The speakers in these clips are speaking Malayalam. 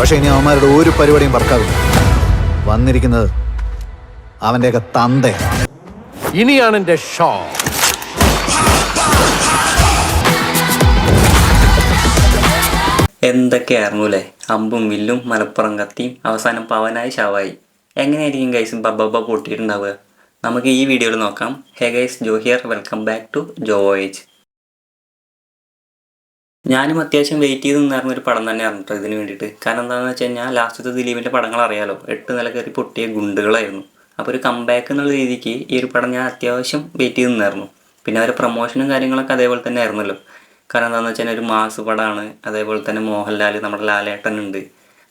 പക്ഷെ ഇനി അവന്മാരുടെ ഒരു പരിപാടിയും വർക്കാവില്ല. വന്നിരിക്കുന്നത് അവന്റെയൊക്കെ തന്തയാണ്. ഇനിയാണ് എന്റെ ഷോ എന്തൊക്കെയായിരുന്നു അല്ലേ അമ്പും വില്ലും മലപ്പുറം കത്തിയും അവസാനം പവനായി ഷാവായി. എങ്ങനെയായിരിക്കും ഗൈസ് ബബ്ബ പൊട്ടിയിട്ടുണ്ടാവുക നമുക്ക് ഈ വീഡിയോയിൽ നോക്കാം. Hey guys Jo here welcome back to Jo voyage ഞാനും അത്യാവശ്യം വെയിറ്റ് ചെയ്ത് നിന്നായിരുന്ന ഒരു പടം തന്നെ അറിഞ്ഞിട്ട് ഇതിന് വേണ്ടിയിട്ട്. കാരണം എന്താണെന്ന് വെച്ച് കഴിഞ്ഞാൽ ലാസ്റ്റത്തെ ദിലീപിന്റെ പടങ്ങൾ അറിയാലോ. എട്ട് നില കയറി പൊട്ടിയ ഗുണ്ടുകളായിരുന്നു. അപ്പോൾ ഒരു കംബാക്ക് എന്നുള്ള രീതിക്ക് ഈ ഒരു പടം ഞാൻ അത്യാവശ്യം വെയിറ്റ് ചെയ്ത് നിന്നായിരുന്നു. പിന്നെ അവരുടെ പ്രൊമോഷനും കാര്യങ്ങളൊക്കെ അതേപോലെ തന്നെ ആയിരുന്നല്ലോ. കാരണം എന്താണെന്ന് വെച്ചാൽ ഒരു മാസ് പടമാണ് അതേപോലെ തന്നെ മോഹൻലാൽ നമ്മുടെ ലാലേട്ടൻ ഉണ്ട്.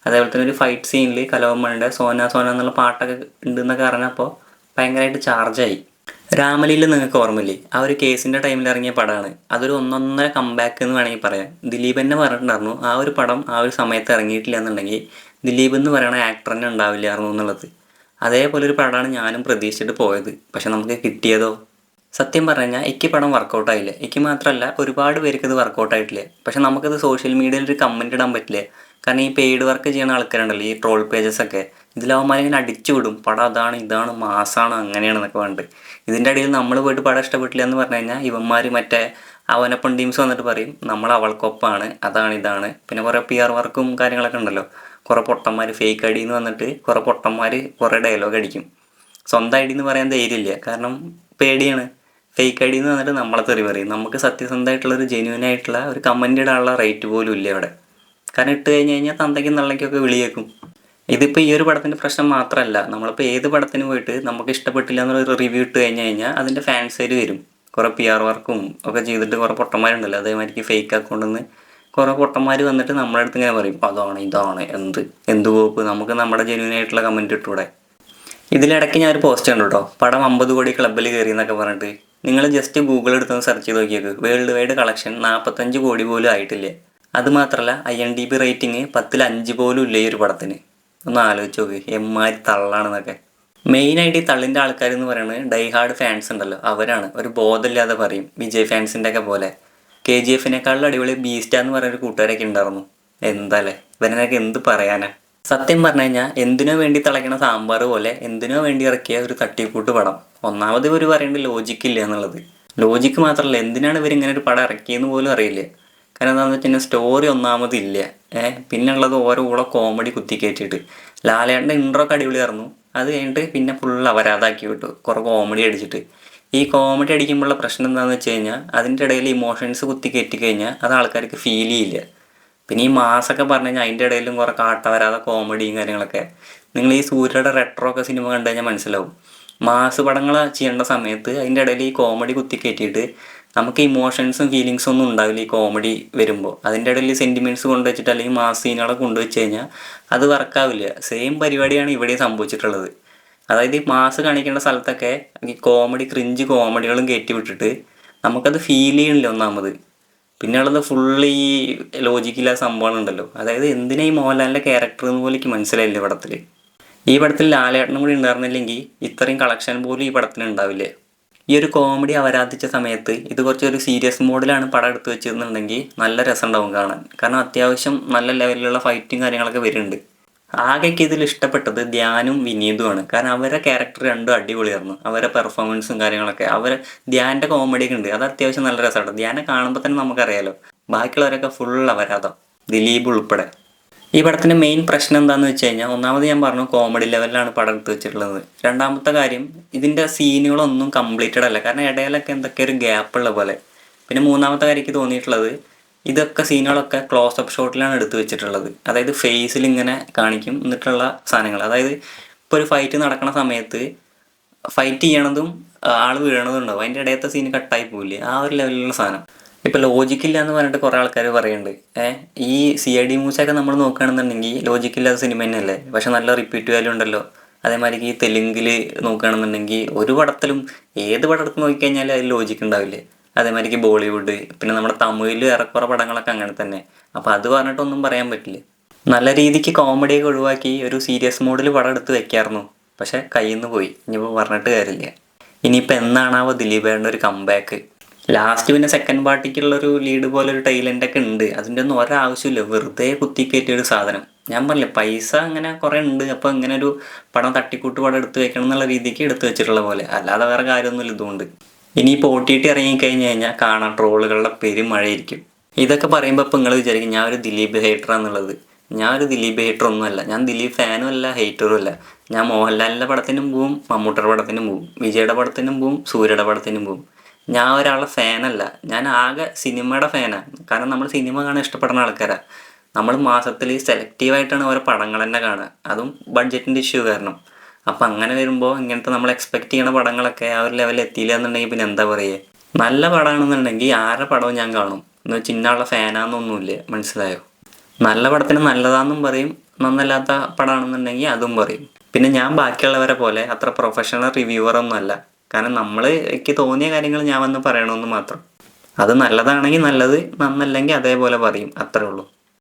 അതേപോലെ തന്നെ ഒരു ഫൈറ്റ് സീനിൽ കലോമണിയുടെ സോന സോന എന്നുള്ള പാട്ടൊക്കെ ഉണ്ടെന്നൊക്കെ അറിഞ്ഞപ്പോൾ ഭയങ്കരമായിട്ട് ചാർജായി രാമലീല നിങ്ങൾക്ക് ഓർമ്മയില്ലേ? ആ ഒരു കേസിന്റെ ടൈമിൽ ഇറങ്ങിയ പടമാണ് അതൊരു ഒന്നൊന്നര കമ്പാക്ക് എന്ന് വേണമെങ്കിൽ പറയാം. ദിലീപ് തന്നെ പറഞ്ഞിട്ടുണ്ടായിരുന്നു ആ ഒരു പടം ആ ഒരു സമയത്ത് ഇറങ്ങിയിട്ടില്ല എന്നുണ്ടെങ്കിൽ ദിലീപ് എന്ന് പറയുന്ന ആക്ടർ തന്നെ ഉണ്ടാവില്ലായിരുന്നു എന്നുള്ളത്. അതേപോലെ ഒരു പടമാണ് ഞാനും പ്രതീക്ഷിച്ചിട്ട് പോയത്. പക്ഷെ നമുക്ക് കിട്ടിയതോ? സത്യം പറഞ്ഞാൽ എനിക്ക് പടം വർക്കൗട്ടായില്ല എനിക്ക് മാത്രമല്ല ഒരുപാട് പേർക്ക് ഇത് വർക്കൗട്ടായിട്ടില്ല പക്ഷെ നമുക്കത് സോഷ്യൽ മീഡിയയിൽ ഒരു കമന്റ് ഇടാൻ പറ്റില്ല. കാരണം ഈ പെയ്ഡ് വർക്ക് ചെയ്യുന്ന ആൾക്കാരുണ്ടല്ലോ ഈ ട്രോൾ പേജസ് ഒക്കെ. ഇതിലാവുമ്പോൾ അടിച്ചു വിടും. പടം അതാണ് ഇതാണ് മാസാണ് അങ്ങനെയാണെന്നൊക്കെ പറഞ്ഞിട്ട്. ഇതിന്റെ ഇടയിൽ നമ്മൾ പോയിട്ട് പടം ഇഷ്ടപ്പെട്ടില്ല എന്ന് പറഞ്ഞു കഴിഞ്ഞാൽ ഇവന്മാർ മറ്റേ അവനൊപ്പം ടീംസ് വന്നിട്ട് പറയും നമ്മൾ അവൾക്കൊപ്പമാണ് അതാണ് ഇതാണ്. പിന്നെ കുറേ പി ആർ വർക്കും കാര്യങ്ങളൊക്കെ ഉണ്ടല്ലോ. കുറേ പൊട്ടന്മാർ ഫേക്ക് ഐ എന്ന് വന്നിട്ട് കുറേ പൊട്ടന്മാർ കുറേ ഡയലോഗ് അടിക്കും. സ്വന്തം ഐ ഡി എന്ന് പറയാൻ ധൈര്യമില്ല. കാരണം പേടിയാണ്. ഫേക്ക് ഐ ഡി എന്ന് വന്നിട്ട് നമ്മളെ തെറി പറയും. നമുക്ക് സത്യസന്ധമായിട്ടുള്ള ഒരു ജെന്യൂൻ ആയിട്ടുള്ള ഒരു കമന്റ് ഇടാനുള്ള റേറ്റ് പോലും ഇല്ല അവിടെ കാരണം ഇട്ട് കഴിഞ്ഞ് കഴിഞ്ഞാൽ തന്തയ്ക്കും തള്ളയ്ക്കൊക്കെ വിളിയേക്കും. ഇതിപ്പോൾ ഈ ഒരു പടത്തിന്റെ പ്രശ്നം മാത്രമല്ല നമ്മളിപ്പോൾ ഏത് പടത്തിന് പോയിട്ട് നമുക്ക് ഇഷ്ടപ്പെട്ടില്ല എന്നൊരു റിവ്യൂ ഇട്ട് കഴിഞ്ഞ് കഴിഞ്ഞാൽ അതിന്റെ ഫാൻസേര് വരും. കുറേ പി ആർ വർക്കും ഒക്കെ ചെയ്തിട്ട് കുറേ പൊട്ടന്മാരുണ്ടല്ലോ. അതേമാതിരിക്ക് ഫേക്ക് അക്കൗണ്ടിൽ കുറേ പൊട്ടന്മാർ വന്നിട്ട് നമ്മുടെ അടുത്ത് ഇങ്ങനെ പറയും അതാണ് ഇതാണ് എന്ത് എന്ത് കോപ്പ് നമുക്ക് നമ്മുടെ ജെന്യൂൻ ആയിട്ടുള്ള കമന്റ് ഇട്ടൂടെ. ഇതിലിടയ്ക്ക് ഞാൻ ഒരു പോസ്റ്റ് കണ്ടു കേട്ടോ പടം അമ്പത് കോടി ക്ലബ്ബിൽ കയറി എന്നൊക്കെ പറഞ്ഞിട്ട്. നിങ്ങൾ ജസ്റ്റ് ഗൂഗിൾ എടുത്തൊന്ന് സെർച്ച് ചെയ്ത് നോക്കിയേക്ക്. വേൾഡ് വൈഡ് കളക്ഷൻ നാൽപ്പത്തഞ്ച് കോടി പോലും ആയിട്ടില്ല. അത് മാത്രമല്ല I M D B rating പത്തിൽ അഞ്ച് പോലും ഇല്ല ഈ ഒരു പടത്തിന്. ഒന്ന് ആലോചിച്ച് നോക്ക് എമ്മാരി തള്ളാണെന്നൊക്കെ. മെയിനായിട്ട് ഈ തള്ളിന്റെ ആൾക്കാർ എന്ന് പറയുന്നത് ഡൈഹാർഡ് ഫാൻസ് ഉണ്ടല്ലോ അവരാണ്. ഒരു ബോധമില്ലാതെ പറയും വിജയ് ഫാൻസിന്റെ ഒക്കെ പോലെ. കെ ജി എഫിനേക്കാളും അടിപൊളി ബീസ്റ്റ എന്ന് പറയുന്ന ഒരു കൂട്ടുകാരൊക്കെ ഉണ്ടായിരുന്നു. എന്താല്ലേ? ഇവനൊക്കെ എന്ത് പറയാനാ? സത്യം പറഞ്ഞു കഴിഞ്ഞാൽ എന്തിനോ വേണ്ടി തിളയ്ക്കണ സാമ്പാർ പോലെ എന്തിനോ വേണ്ടി ഇറക്കിയ ഒരു തട്ടിക്കൂട്ട് പടം. ഒന്നാമത് ഇവർ പറയേണ്ട ലോജിക്ക് ഇല്ല എന്നുള്ളത്. ലോജിക്ക് മാത്രമല്ല എന്തിനാണ് ഇവർ ഇങ്ങനെ ഒരു പടം ഇറക്കിയെന്ന് പോലും അറിയില്ല. കാരണം എന്താണെന്ന് വെച്ച് കഴിഞ്ഞാൽ സ്റ്റോറി ഒന്നാമത് ഇല്ല. ഏഹ് പിന്നെ ഉള്ളത് ഓരോ കൂടെ കോമഡി കുത്തി കയറ്റിയിട്ട് ലാലേട്ടന്റെ ഇൻട്രോ ഒക്കെ അടിപൊളിയായിരുന്നു. അത് കഴിഞ്ഞിട്ട് പിന്നെ ഫുൾ അവരാതാക്കി വിട്ടു. കുറേ കോമഡി അടിച്ചിട്ട്. ഈ കോമഡി അടിക്കുമ്പോഴുള്ള പ്രശ്നം എന്താണെന്ന് വെച്ച് കഴിഞ്ഞാൽ അതിന്റെ ഇടയിൽ ഇമോഷൻസ് കുത്തി കയറ്റി കഴിഞ്ഞാൽ അത് ആൾക്കാർക്ക് ഫീൽ ചെയ്യില്ല. പിന്നെ ഈ മാസൊക്കെ പറഞ്ഞു കഴിഞ്ഞാൽ അതിന്റെ ഇടയിലും കുറേ കാട്ടവരാതെ കോമഡിയും കാര്യങ്ങളൊക്കെ. നിങ്ങൾ ഈ സൂര്യയുടെ റെട്രോ ഒക്കെ സിനിമ കണ്ടു കഴിഞ്ഞാൽ മനസ്സിലാവും. മാസ് പടങ്ങൾ ചെയ്യേണ്ട സമയത്ത് അതിന്റെ ഇടയിൽ ഈ കോമഡി കുത്തി കയറ്റിയിട്ട് നമുക്ക് ഇമോഷൻസും ഫീലിങ്സും ഒന്നും ഉണ്ടാവില്ല ഈ കോമഡി വരുമ്പോൾ അതിന്റെ ഇടയിൽ സെന്റിമെന്റ്സ് കൊണ്ടുവച്ചിട്ട് അല്ലെങ്കിൽ മാസ് സീനുകളെ കൊണ്ടുവച്ച് കഴിഞ്ഞാൽ അത് വർക്കാവില്ല സെയിം പരിപാടിയാണ് ഇവിടെ സംഭവിച്ചിട്ടുള്ളത്. അതായത് ഈ മാസ് കാണിക്കേണ്ട സ്ഥലത്തൊക്കെ ഈ കോമഡി ക്രിഞ്ച് കോമഡികളും കയറ്റി വിട്ടിട്ട് നമുക്കത് ഫീൽ ചെയ്യണില്ല ഒന്നാമത്. പിന്നെ ഉള്ളത് ഫുള്ള് ഈ ഉണ്ടല്ലോ സംഭവങ്ങളുണ്ടല്ലോ. അതായത് എന്തിനാ ഈ മോഹൻലാലിന്റെ ക്യാരക്ടർ എന്ന് പോലെ എനിക്ക് മനസ്സിലായില്ല പടത്തിൽ ഈ പടത്തിൽ ലാലേട്ടനും കൂടി ഉണ്ടായിരുന്നില്ലെങ്കിൽ ഇത്രയും കളക്ഷൻ പോലും ഈ പടത്തിന് ഉണ്ടാവില്ല? ഈ ഒരു കോമഡി അവരാധിച്ച സമയത്ത് ഇത് കുറച്ചൊരു സീരിയസ് മോഡിലാണ് പടം എടുത്ത് വെച്ചിരുന്നുണ്ടെങ്കിൽ നല്ല രസം ഉണ്ടാവും കാണാൻ. കാരണം അത്യാവശ്യം നല്ല ലെവലിലുള്ള ഫൈറ്റും കാര്യങ്ങളൊക്കെ വരുന്നുണ്ട്. ആകെക്ക് ഇതിൽ ഇഷ്ടപ്പെട്ടത് ധ്യാനും വിനീതുമാണ്. കാരണം അവരുടെ ക്യാരക്ടർ രണ്ടും അടിപൊളിയായിരുന്നു. അവരുടെ പെർഫോമൻസും കാര്യങ്ങളൊക്കെ. അവരെ ധ്യാന്റെ കോമഡിയൊക്കെ ഉണ്ട്. അത് അത്യാവശ്യം നല്ല രസമാണ് ധ്യാനെ കാണുമ്പോൾ തന്നെ നമുക്കറിയാലോ. ബാക്കിയുള്ളവരൊക്കെ ഫുൾ അവരാധം ദിലീപ് ഉൾപ്പെടെ. ഈ പടത്തിന്റെ മെയിൻ പ്രശ്നം എന്താണെന്ന് വെച്ച് കഴിഞ്ഞാൽ ഒന്നാമത് ഞാൻ പറഞ്ഞു കോമഡി ലെവലിലാണ് പടം എടുത്ത് വെച്ചിട്ടുള്ളത്. രണ്ടാമത്തെ കാര്യം ഇതിന്റെ സീനുകളൊന്നും കംപ്ലീറ്റഡ് അല്ല. കാരണം ഇടയിലൊക്കെ എന്തൊക്കെ ഒരു ഗ്യാപ്പ് ഉള്ള പോലെ. പിന്നെ മൂന്നാമത്തെ കാര്യം എനിക്ക് തോന്നിയിട്ടുള്ളത് ഇതൊക്കെ സീനുകളൊക്കെ ക്ലോസ് അപ്പ് ഷോട്ടിലാണ് എടുത്തു വെച്ചിട്ടുള്ളത്. അതായത് ഫേസിൽ ഇങ്ങനെ കാണിക്കും എന്നിട്ടുള്ള സാധനങ്ങൾ. അതായത് ഇപ്പോൾ ഒരു ഫൈറ്റ് നടക്കുന്ന സമയത്ത് ഫൈറ്റ് ചെയ്യണതും ആൾ വീഴണതും ഉണ്ടാവും. അതിന്റെ ഇടയത്തെ സീൻ കട്ടായി പോവില്ലേ? ആ ഒരു ലെവലിലുള്ള സാധനം. ഇപ്പം ലോജിക്കില്ല എന്ന് പറഞ്ഞിട്ട് കുറേ ആൾക്കാർ പറയുന്നുണ്ട് ഏഹ് ഈ സി ഐ ഡി മൂസൊക്കെ നമ്മൾ നോക്കുകയാണെന്നുണ്ടെങ്കിൽ ലോജിക്കില്ലാത്ത സിനിമ തന്നെയല്ലേ? പക്ഷെ നല്ല റിപ്പീറ്റ് വാല്യൂ ഉണ്ടല്ലോ. അതേമാതിരി ഈ തെലുങ്കിൽ നോക്കുകയാണെന്നുണ്ടെങ്കിൽ ഒരു പടത്തിലും ഏത് പടത്തിൽ നോക്കി നോക്കിക്കഴിഞ്ഞാൽ അതിൽ ലോജിക്ക് ഉണ്ടാവില്ലേ. അതേമാതിരിക്ക് ബോളിവുഡ് പിന്നെ നമ്മുടെ തമിഴിൽ ഏറെക്കുറെ പടങ്ങളൊക്കെ അങ്ങനെ തന്നെ. അപ്പോൾ അത് പറഞ്ഞിട്ടൊന്നും പറയാൻ പറ്റില്ല. നല്ല രീതിക്ക് കോമഡിയൊക്കെ ഒഴിവാക്കി ഒരു സീരിയസ് മോഡിൽ പടം എടുത്ത് വെക്കായിരുന്നു. പക്ഷേ കയ്യിൽ നിന്ന് പോയി. ഇനിയിപ്പോൾ പറഞ്ഞിട്ട് കാര്യമില്ല. ഇനിയിപ്പോൾ എന്നാണാവോ ദിലീപേണ്ട ഒരു കംബാക്ക് ലാസ്റ്റ് പിന്നെ സെക്കൻഡ് പാർട്ടിക്കുള്ളൊരു ലീഡ് പോലെ ഒരു ടൈലന്റ് ഒക്കെ ഉണ്ട്. അതിന്റെ ഒന്നും ഒരാവശ്യമില്ല വെറുതെ കുത്തിക്കയറ്റിയ ഒരു സാധനം. ഞാൻ പറഞ്ഞില്ല പൈസ അങ്ങനെ കുറേ ഉണ്ട്. അപ്പോൾ ഇങ്ങനെ ഒരു പടം തട്ടിക്കൂട്ട് പടം എടുത്തു വെക്കണം എന്നുള്ള രീതിക്ക് എടുത്തു വെച്ചിട്ടുള്ള പോലെ. അല്ലാതെ വേറെ കാര്യമൊന്നുമില്ല ഇതുകൊണ്ട്. ഇനിയിപ്പോൾ ഒ ടി ടി ഇറങ്ങിക്കഴിഞ്ഞ് കഴിഞ്ഞാൽ കാണാൻ ട്രോളുകളുടെ പെരുമഴയായിരിക്കും. ഇതൊക്കെ പറയുമ്പോൾ ഇപ്പം നിങ്ങൾ വിചാരിക്കും ഞാൻ ഒരു ദിലീപ് ഹേറ്ററാന്നുള്ളത് ഞാൻ ഒരു ദിലീപ് ഹേറ്റർ ഒന്നുമല്ല. ഞാൻ ദിലീപ് ഫാനും അല്ല ഹേറ്ററും അല്ല. ഞാൻ മോഹൻലാലിന്റെ പടത്തിനും പോവും മമ്മൂട്ടിയുടെ പടത്തിനും പോവും വിജയുടെ പടത്തിനും പോവും സൂര്യയുടെ പടത്തിനും പോവും. ഞാൻ ഒരാളുടെ ഫാനല്ല ഞാൻ ആകെ സിനിമയുടെ ഫാനാണ് കാരണം നമ്മൾ സിനിമ കാണാൻ ഇഷ്ടപ്പെടുന്ന ആൾക്കാരാണ് നമ്മൾ മാസത്തിൽ സെലക്റ്റീവായിട്ടാണ് ഓരോ പടങ്ങൾ തന്നെ കാണുക അതും ബഡ്ജറ്റിന്റെ ഇഷ്യൂ കാരണം. അപ്പം അങ്ങനെ വരുമ്പോൾ ഇങ്ങനത്തെ നമ്മൾ എക്സ്പെക്ട് ചെയ്യണ പടങ്ങളൊക്കെ ആ ഒരു ലെവലിൽ എത്തിയില്ല എന്നുണ്ടെങ്കിൽ പിന്നെ എന്താ പറയുക നല്ല പടമാണെന്നുണ്ടെങ്കിൽ ആരുടെ പടവും ഞാൻ കാണും. എന്ന് വെച്ചാൽ ഇന്നാളുടെ ഫാനാണെന്നൊന്നുമില്ല മനസ്സിലായോ? നല്ല പടത്തിന് നല്ലതാണെന്നും പറയും. നന്നല്ലാത്ത പടമാണെന്നുണ്ടെങ്കിൽ അതും പറയും. പിന്നെ ഞാൻ ബാക്കിയുള്ളവരെ പോലെ അത്ര പ്രൊഫഷണൽ അല്ല. കാരണം നമ്മൾ എനിക്ക് തോന്നിയ കാര്യങ്ങൾ ഞാൻ വന്ന് പറയണമെന്ന് മാത്രം. അത് നല്ലതാണെങ്കിൽ നല്ലത് നന്നല്ലെങ്കിൽ അതേപോലെ പറയും. അത്രേ ഉള്ളൂ.